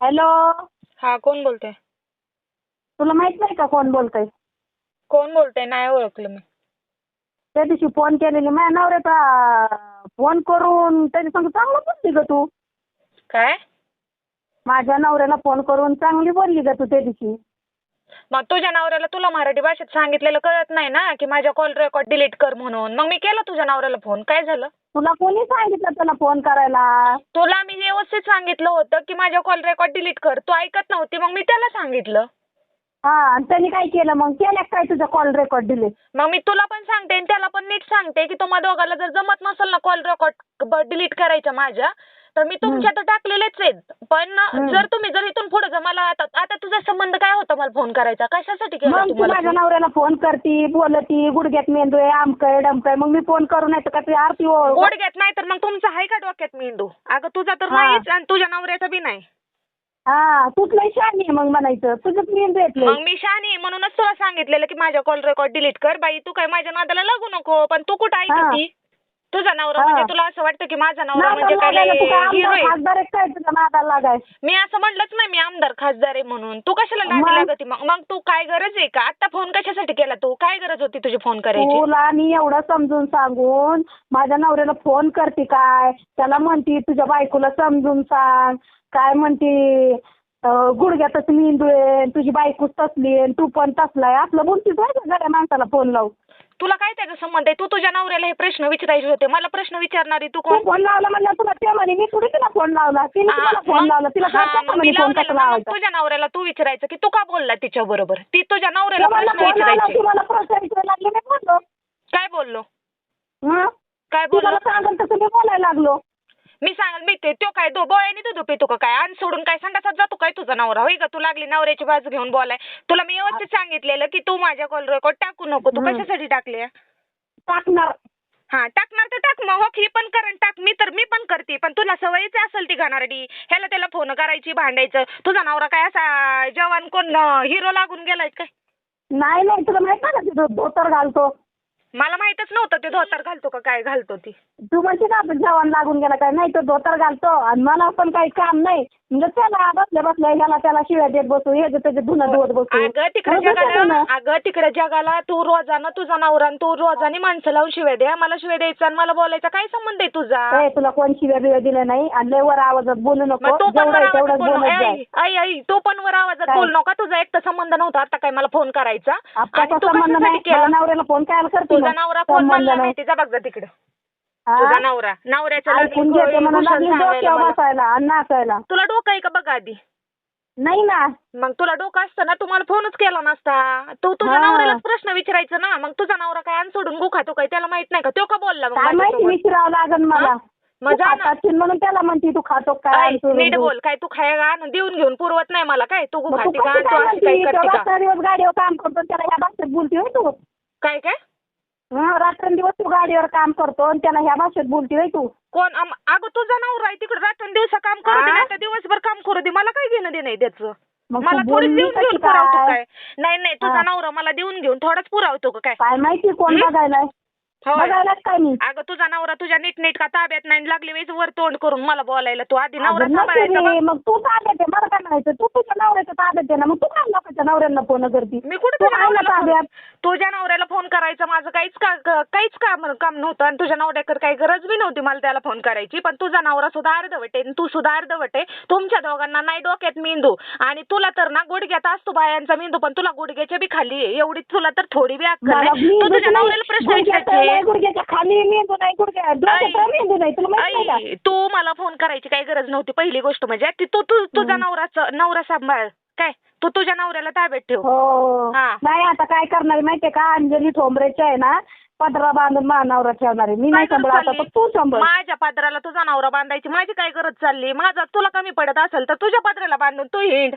Hello. हा कोण बोलतंय? तुला माहीत नाही का कोण बोलतंय? कोण बोलतंय? नाही ओळखलं मी. त्या दिवशी फोन केलेली. माझ्या नवऱ्याचा फोन करून त्याने सांग चांगलं बोलली ग तू. काय? माझ्या नवऱ्याला फोन करून चांगली बोलली ग तू त्या दिवशी. मग तुझ्या नवऱ्याला तुला मराठी भाषेत सांगितलेलं कळत नाही ना की माझ्या कॉल रेकॉर्ड डिलीट कर म्हणून. मग मी केला तुझ्या नवऱ्याला फोन काय झालं? तुला कोणी सांगितलं तुला फोन करायला? तुला मी व्यवस्थित सांगितलं होतं की माझ्या कॉल रेकॉर्ड डिलीट कर. तू ऐकत नव्हती मग मी त्याला सांगितलं. हा आणि त्यांनी काय केलं मग? केलं काय तुझा कॉल रेकॉर्ड दिले मग मी तुला पण सांगते आणि त्याला पण नीट सांगते की तुम्हा दोघाला जर जमत नसेल ना कॉल रेकॉर्ड डिलीट करायचा माझ्या तर मी तुमच्या तर टाकलेलेच आहेत. पण. जर तुम्ही जर इथून पुढे जर मला आता आता तुझा संबंध काय होता मला फोन करायचा? कशासाठी केला मग तू तुम्हाला माझ्या phone? नवऱ्याला फोन करती बोलती गुडघ्यात मेंदू आहे आमकय डमकय मग मी फोन करू नाही तर का ती आरती ओ- गुडघ्यात नाही तर मग तुमचा आहे का डोक्यात मेंदू? अगं तुझा तर हा. नाहीच आणि तुझ्या नवऱ्याचा बी नाही. हा तूच लय शानी आहे मग म्हणायचं. तुझंच मेंदू येतलंय मग मी शानी आहे म्हणूनच तुला सांगितलेलं की माझ्या कॉल रेकॉर्ड डिलीट कर. बाई तू काय माझ्या नादाला लागू नको. पण तू कुठं ऐकती? तुझा नवरा. म्हणजे तुला असं वाटतं की माझा नवरा म्हणजे काय आहे? खासदार नादाला मी असं म्हणलंच नाही मी आमदार खासदार आहे म्हणून. तू कशाला मग? लागी लागती? मग मग तू काय गरज आहे का? आता फोन कशासाठी केला तू? काय गरज होती तुझी फोन करायची? तुला मी एवढं समजून सांगून माझ्या नवऱ्याला फोन करते काय? त्याला म्हणती तुझ्या बायकोला समजून सांग. काय म्हणती? गुडघ्यातच मेंदू आहे तुझी बायकोच तसली आहे तू पण तसलाय आपलं का गड्या माणसाला फोन लावून? तुला काय त्याचा संबंध आहे? तू तुझ्या नवऱ्याला हे प्रश्न विचारायचे होते. मला प्रश्न विचारणारी तू तू कोण फोन लावला म्हणलं तुला ते म्हणे मी थोडी तिला फोन लावला? तिने तुम्हाला फोन लावला. तिला हा, काय मग म्हणे मी फोन लावलेला. कसा ना, मग लावायचा तुझ्या नवऱ्याला तू विचारायचं की तू का बोलला तिच्या बरोबर? ती तुझ्या नवऱ्याला तुम्हाला प्रश्न फोन लावला विचारायची. तुम्हाला प्रश्न विचारायला लागले मी बोललो. काय बोललो? हं? काय तुम्हाला बोललो? सांगेल तसं मी बोलायला लागलो. मी सांगेल मी ते तो काय दो बोळ्याने तुझं पितो का काय? आणि सोडून काय संडासात जातो काय तुझा नवरा? होय का तू लागली नवऱ्याची बाजू घेऊन बोलाय. तुला मी व्यवस्थित सांगितलेलं की तू माझ्या कॉल रेकॉर्ड टाकू नको. तू. कशासाठी टाकले टाकणार. हा टाकणार तर टाक मग. हो ही पण करण टाक. मी तर मी पण करते. पण तुला सवयच असेल ती घाणारडी. ह्याला त्याला फोन करायची भांडायचं. तुझा नवरा काय असा जवान कोण हिरो लागून गेलाय काय? नाही नाही. तुला माहीत का? तिथं धोतर घालतो. मला माहितच नव्हतं ते धोतर घालतो का काय घालतो ती. तू म्हणते ना आपण जेवण लागून गेला काय? नाही तो धोतर घालतो. आणि मला पण काही काम नाही. म्हणजे त्याला बसल्या बसल्या ह्याला त्याला शिव्या देत बसू हे त्याचे धुणं धुवत बसू. अगं तिकडे मग बसायचं जगाला ना. अगं तिकडे जगाला तू रोजानं तुझा नवरा आणि तू रोजाने माणसं लावून शिव्या द्या. मला शिव्या द्यायचा आणि मला बोलायचा काय संबंध आहे तुझा? ए, तुला कोण शिव्या बिव्या दिल्या नाही? आणि लय वर आवाजात बोलू नको. मग तू पण जेवढं वर आहे आवाजात तेवढंच बोल. बोलत जाय ऐ, ऐ ऐ तू पण वर आवाजात काय? बोल नका. तुझा एक तर संबंध नव्हता. आता काय मला फोन करायचा? आणि संबंध कशासाठी नाही. केला? नवऱ्याला फोन काय करते. तुझा? नवरा फोन म्हणला नाही तिचा बघ जा तिकडं? तुझा नवरा नवऱ्याचं ऐकून लगीन घेते म्हणून कुशल लागली सांगायला डोक्यावर मला. बसायला आणि नाचायला तुला डोकं आहे का बघ आधी नाही ना मग तुला डोकं असतं ना तुम्हाला फोनच केला नसता तू तुझ्या हा. नवऱ्यालाच प्रश्न विचारायचा ना मग तुझा नवरा काय आणि सोडून गु खातो काय त्याला माहीत नाही का तो का बोलला मग काय माहिती माझ्यासोबत? विचारावं लागेल मला हा? मग तू जा ना. खात असशील म्हणून त्याला म्हणते तू खातो काय ऐ, आणि सोडून नीट देऊ. बोल काय तू खाय का आणि देऊन घेऊन पुरवत नाही मला काय तू गु मग तू खाती का कशी आणि तू काय अशी काय म्हणते? करते तो का रात्रंदिवस गाडीवर काम करतो त्याला ह्या भाषेत बोलते होय तू काय काय हं, रात्रंदिवस तू गाडीवर काम करतो आणि त्याला ह्या भाषेत बोलते होय तू. कोण? आम- अगं तुझा नवरा आहे तिकडे रात्र दिवसा काम करू दे दिवसभर काम करू दे. मला काय घेणं देणं आहे त्याचं. मग मला तू थोडीच बोलली देऊन कशी घेऊन पुरावतो काय? काय? नाही नाही तुझा हा. नवरा मला देऊन घेऊन थोडाच पुरावतो का काय. काय माहिती कोण हं? बघायलाय? होय बघायलाच काय मी अगं तुझा नवरा तुझ्या नीटनेटका ताब्यात नाही? लागली वेळेस वर तोंड करून मला बोलायला. तू आधी नवरा अगं सांभाळायचा नसेल, बघ. मग तू ताब्यात आहे. मला काय म्हणायचं? तू तुझ्या नवऱ्याच्या ताब्यात आहे ना? मग तू काय लोकांच्या नवऱ्यांना फोन करते? मी कुठे तू तुझ्या ना नवऱ्याला ताब्यात? फोन- तुझ्या नवऱ्याला फोन करायचं माझं काहीच का क- काहीच काम काम नव्हतं आणि तुझ्या नवऱ्याकडे काही गरज बी नव्हती मला त्याला फोन करायची. पण तुझा नवरा सुद्धा अर्धवट आहे आणि तू सुद्धा अर्धवट आहे तुमच्या दोघांना नाही डोक्यात मेंदू. आणि तुला तर ना गुडघ्यात असतो बायांचा मेंदू पण तुला गुडघ्याच्या बी खाली आहे. एवढी तुला तर थोडी बी अक्कल मला नाही तू मेंदूच तुझ्या नाही. नवऱ्याला प्रश्न गुडघ्याचा नाही, विचारायचे गुडघ्याच्या खाली मेंदू नाही गुडघ्या. डोक्याचा आई, मेंदू नाही तुला माहीत नाही का? आई, तू मला फोन करायची काही गरज नव्हती. पहिली गोष्ट म्हणजे ती तू तू तुझा नवराचं नवरा सांभाळ. काय? तू तुझ्या नवऱ्याला ताब्यात ठेव. हो. हा. नाही आता काय करणार आहे माहितीये का? अंजली ठोंबरेच्या आहे ना पदरा बांधून मानावर ठेवणार आहे. मी नाही सांभाळ आता तू सांभाळ. माझ्या पदराला तुझा नवरा बांधायची माझी काय गरज चालली? माझा तुला कमी पडत असेल तर तुझ्या पदराला बांधून तू हिंड.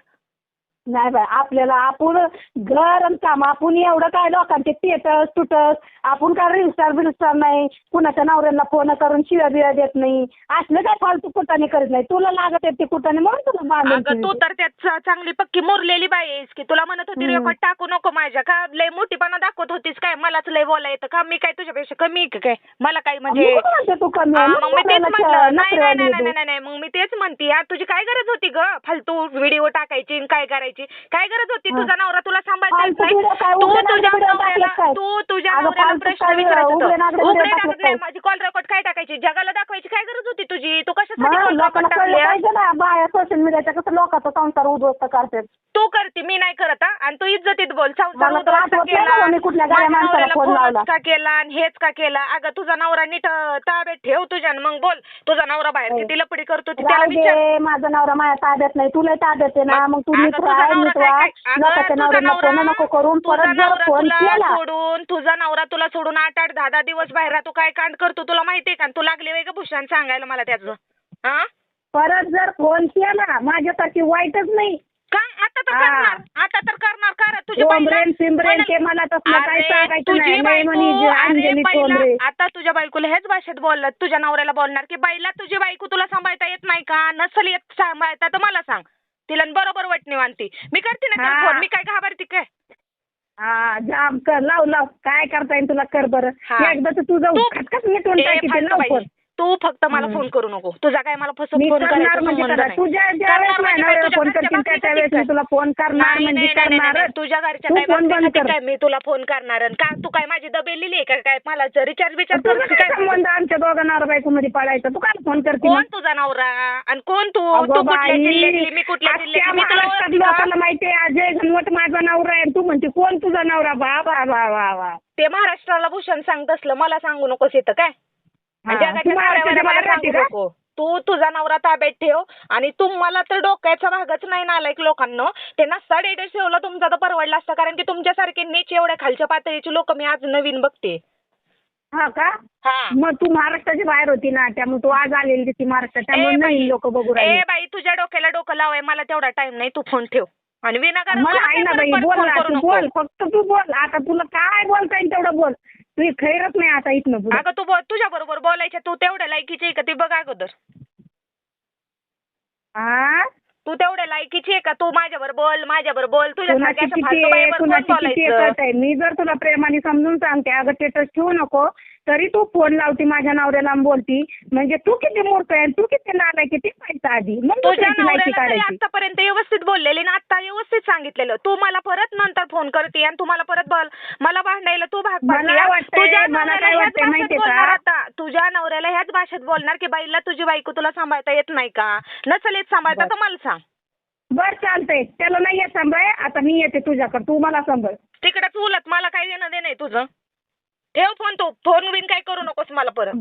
नाही बाय आपल्याला आपण घर आणि काम आपण एवढं काय लोकांचे थिएटर्स तुटस आपण काय रिलस्टार बिलस्टार नाही कुणाच्या नवऱ्याला फोन करून शिव्या बिव्या देत नाही असलं काय फालतू कुटाने करीत नाही तुला लागत आहे ते कुटाने म्हणून तुला बांधून अगं तू. तर त्यात चा- चांगली पक्की मुरलेली बाई आहेस की तुला म्हणत होती. रेकॉर्ड टाकू नको माझ्या का लय मोठीपणा दाखवत होतीस काय मलाच लय बोला येतं का मी काय तुझ्यापेक्षा कमी आहे का काय मला काय म्हणजे म्हणते तू कमी हा, आहे? मग मी तेच नवऱ्याला म्हटलं नाही नाही नाही नाही तू. नाही नाही मग तेच म्हणते यार तुझी काय गरज होती ग? फालतू व्हिडिओ टाकायची आणि काय करायची? काय गरज होती? हा. तुझा नवरा तुला सांभाळता येत फालतू नाही video काय? तू तुझ्या नवऱ्याला? तू तुझ्या अगं नवऱ्याला फालतू प्रश्न काय? होतं. काय? माझी कॉल रेकॉर्ड काय टाकायची? जगाला दाखवायची काय गरज होती तुझी? तू कशासाठी मग कॉल लोकांना रेकॉर्ड कळलं टाकली पाहिजे ना. बाया सोशल मीडियाच्या कसं लोकांचा संसार उद्ध्वस्त करतात. तू करते मी नाही करत हा. आणि तू इज्जतीत बोल. संसार मला तर उद्ध्वस्त आठवत नाही केला. बाबा मी कुठल्या गाड्या माझ्या माणसाला नवऱ्याला फोन फोनच लावला. का केला आणि हेच का केला? अगं तुझा नवरा नीट अं, ताब्यात ठेव तुझ्या आणि मग बोल. तुझा नवरा बाहेर हो. किती लपडी करतो ती त्याला राहू विचार. दे माझा नवरा माझ्या ताब्यात नाही. तुला ताब्यात आहे ना. मग तू तुझा राह नवरा नीट काय- अगं, तुझा नवरा- फोन नको करून. तुझा परत जर नवरा फोन तुला केला. सोडून तुझा नवरा तुला सोडून आठ आठ दहा दहा दिवस बाहेर राहतो. काय कांड करतो तुला माहितीये का? तू लागले वेग भूषण सांगायला मला त्याचं? हा? परत जर फोन केला माझ्यासारखी वाईटच नाही. का? आता तर हा. करणार आता तर तुझी टोमरेन बहीण- सिमरेन म्हणून- ते मला तसलं काही अरे, सांगायचं तुझी नाही. नाही म्हणे बायको- जे अरे, अंजली पहिला- टोमरे आता तुझ्या बायकोला हेच भाषेत बोलला. तुझ्या नवऱ्याला बोलणार की बाईला तुझी बायको तुला सांभाळता येत नाही का? नसल येत सांभाळता तर मला सांग. तिला बरोबर वटणी मानती मी करते ना त्याला हा. फोन. मी काय घाबरते काय? हा जाम कर. लाव लाव. काय करता येईल तुला कर बरं. हा. एकदा तर तुझं तू- खटखट मिटवून ए, टाकी ते फालतू बाई, लवकर. तू फक्त मला. फोन करू नको. तुझा काय मला फसवून मी फोन करणार करायचा म्हणजे संबंध करा. नाही. तुझ्या ज्या करणार वेळेस म्हणजे काय, तुझ्या फोन घरच्या करतील त्या बाबतीत त्या वेळेस काय? मी तुला फोन करणार नाही, म्हणजे नाही, नाही, नाही, करणार. नाही, तुझ्या घरच्या तू काय फोन बंद बाबतीसाठी कर. काय? मी तुला फोन करणार आणि का तू काय माझी दबेलेली आहे का काय? मला रिचार्ज बिचार्ज तुझं करून काय काय संबंध आमच्या दोघांना बायको मध्ये पडायचं? तू काय फोन करते कोण मग? तुझा नवरा? आणि कोण तू? अगं तू कुठल्या जिल्ह्यातली? मी कुठल्या अख्ख्या जिल्ह्यातली? मी तुला महाराष्ट्रात ओळखते का? लोकांना माहिती आहे अजय घनवट माझा नवरा आहे. तू म्हणते कोण तुझा नवरा? बा बा बा बा बा ते महाराष्ट्राला भूषण सांगत असलं मला सांगू नकोस इथं काय? जगाच्या तू मला सांगू? नको. तुझा नवरा ताब्यात ठेव आणि तू मला तर डोक्याचा भागच नाही नालायक लोकांना. ते नसता डेटे ठेवला तुमचा तर परवडला असता. कारण की तुमच्यासारखे नीच एवढ्या खालच्या पातळीची लोक मी आज नवीन बघते. हा का? हा. मग तू महाराष्ट्राच्या बाहेर होती ना त्यामुळे तू आज आलेली ती महाराष्ट्र त्यामुळे ए बाई, नवीन लोक बघू ए राहिले बाई तुझ्या डोक्याला डोकं लावाय. मला तेवढा टाइम नाही. तू फोन ठेव. आणि विनाकारण मला मला आहे ना काय बाई परत बोल ना करू तू नको. बोल. फक्त तू बोल. आता तुला काय बोलता येईल तेवढं बोल. तुझी खैरच नाही आता इथनं पुढे. अगं तू तुझ्या बरोबर बोलायच्या तू तेवढ्या लायकीची आहे का? ती बघ अगोदर. हा तू तेवढ्या लायकीची आहे का? तू माझ्यावर बोल माझ्यावर बोल. तुझ्या कुणाची अशा किती फालतू आहे बाईवर कोण कुणाची किती बोलायचं? कळत आहे मी जर तुला प्रेमाने समजून सांगते अगं स्टेटस ठेवू नको. तरी तू फोन लावती माझ्या नवऱ्याला आणि बोलती म्हणजे तू किती मूर्ख आहे आणि तू किती नालाय किती पाहिजे आधी. मग तुझ्या दुसऱ्याची लायकी नवऱ्याला तरी काढायची. आतापर्यंत व्यवस्थित बोललेली ना आता व्यवस्थित सांगितलेलं. तू मला परत नंतर फोन करते आणि तू मला परत बोल मला भांडायला तू भाग मला पाडते, हा? वाटतंय, तुझ्या मला नवऱ्याला काय ह्याच वाटतंय भाषेत माहितीये बोलणार का? आता. तुझ्या नवऱ्याला ह्याच भाषेत बोलणार की बाईला तुझी बायको तुला सांभाळता येत नाही का? नसेल येत सांभाळता तर मला सांग. बर चालतंय. त्याला नाही येत सांभाळ. आता मी येते तुझ्याकडे. तू मला सांभाळ. तिकडे उलट मला काय देणं देणं आहे तुझं? ठेव फोन तू. फोन बिन काही करू नकोस मला परत.